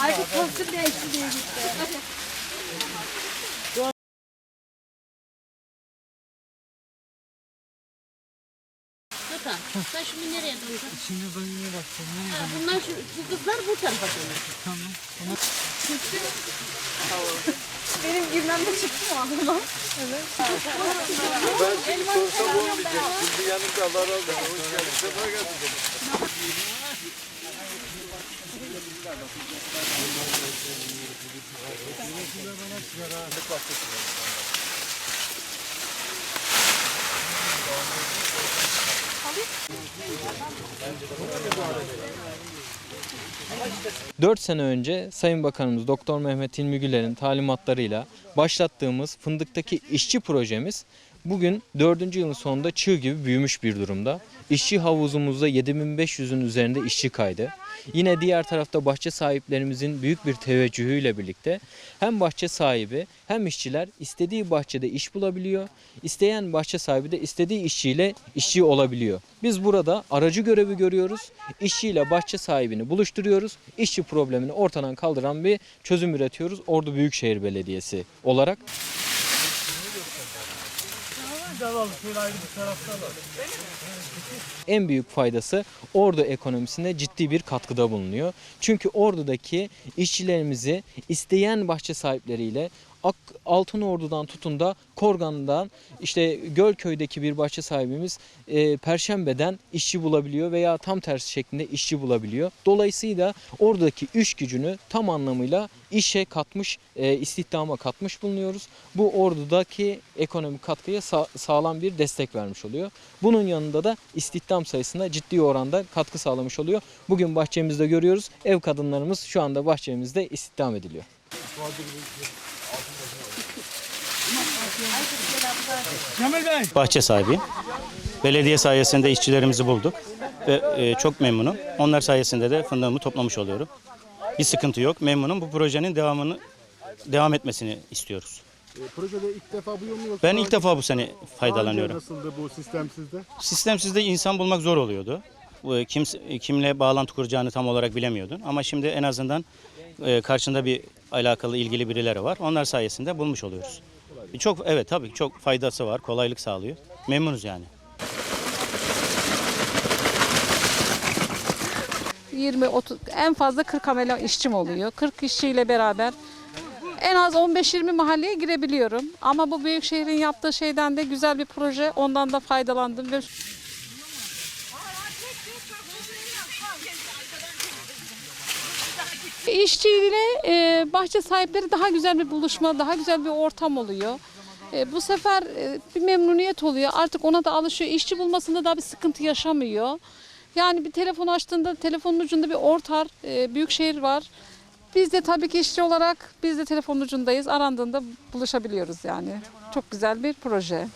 Aykut kostüm değişti diye gitti. Sen şimdi nereye döneceksin? Şimdi dönmeye başladım. Ne Ha, bunlar şu, bu kızlar bu tarafa dönüyor. Tamam. Benim girmem de çıktı mı aklıma? Ben şimdi sorsam olmayacak. Şimdi yanımda razı olsun. Hoş geldin. Sefa geldin. Dört sene önce Sayın Bakanımız Doktor Mehmet Hilmi Güler'in talimatlarıyla başlattığımız fındıktaki işçi projemiz bugün dördüncü yılın sonunda çığ gibi büyümüş bir durumda. İşçi havuzumuzda 7500'ün üzerinde işçi kaydı. Yine diğer tarafta bahçe sahiplerimizin büyük bir teveccühüyle birlikte hem bahçe sahibi hem işçiler istediği bahçede iş bulabiliyor. İsteyen bahçe sahibi de istediği işçiyle işçi olabiliyor. Biz burada aracı görevi görüyoruz. İşçiyle bahçe sahibini buluşturuyoruz. İşçi problemini ortadan kaldıran bir çözüm üretiyoruz. Ordu Büyükşehir Belediyesi olarak. En büyük faydası Ordu ekonomisine ciddi bir katkıda bulunuyor. Çünkü Ordu'daki işçilerimizi isteyen bahçe sahipleriyle Ak, Altın Ordu'dan tutun da Korgan'dan işte Gölköy'deki bir bahçe sahibimiz e, Perşembe'den işçi bulabiliyor veya tam tersi şeklinde işçi bulabiliyor. Dolayısıyla oradaki iş gücünü tam anlamıyla işe katmış, e, istihdama katmış bulunuyoruz. Bu ordudaki ekonomik katkıya sa- sağlam bir destek vermiş oluyor. Bunun yanında da istihdam sayısına ciddi oranda katkı sağlamış oluyor. Bugün bahçemizde görüyoruz. Ev kadınlarımız şu anda bahçemizde istihdam ediliyor. Bahçe sahibiyim. Belediye sayesinde işçilerimizi bulduk ve e, çok memnunum. Onlar sayesinde de fındığımı toplamış oluyorum. Bir sıkıntı yok. Memnunum. Bu projenin devamını devam etmesini istiyoruz. E, projede ilk defa bu yıl mı yoksa? Ben ilk defa bu sene önce faydalanıyorum. Nasıldı bu sistem sizde? Sistemsizde insan bulmak zor oluyordu. Bu, Kim, kimle bağlantı kuracağını tam olarak bilemiyordun. Ama şimdi en azından e, karşında bir alakalı ilgili birileri var. Onlar sayesinde bulmuş oluyoruz. Çok evet tabii çok faydası var. Kolaylık sağlıyor. Memnunuz yani. 20 30 en fazla 40 amele işçim oluyor. 40 işçiyle beraber en az 15-20 mahalleye girebiliyorum. Ama bu büyük şehrin yaptığı şeyden de güzel bir proje. Ondan da faydalandım ve İşçiyle e, bahçe sahipleri daha güzel bir buluşma, daha güzel bir ortam oluyor. E, bu sefer e, bir memnuniyet oluyor. Artık ona da alışıyor. İşçi bulmasında daha bir sıkıntı yaşamıyor. Yani bir telefon açtığında telefonun ucunda bir ortar, e, büyük şehir var. Biz de tabii ki işçi olarak biz de telefonun ucundayız. Arandığında buluşabiliyoruz yani. Çok güzel bir proje.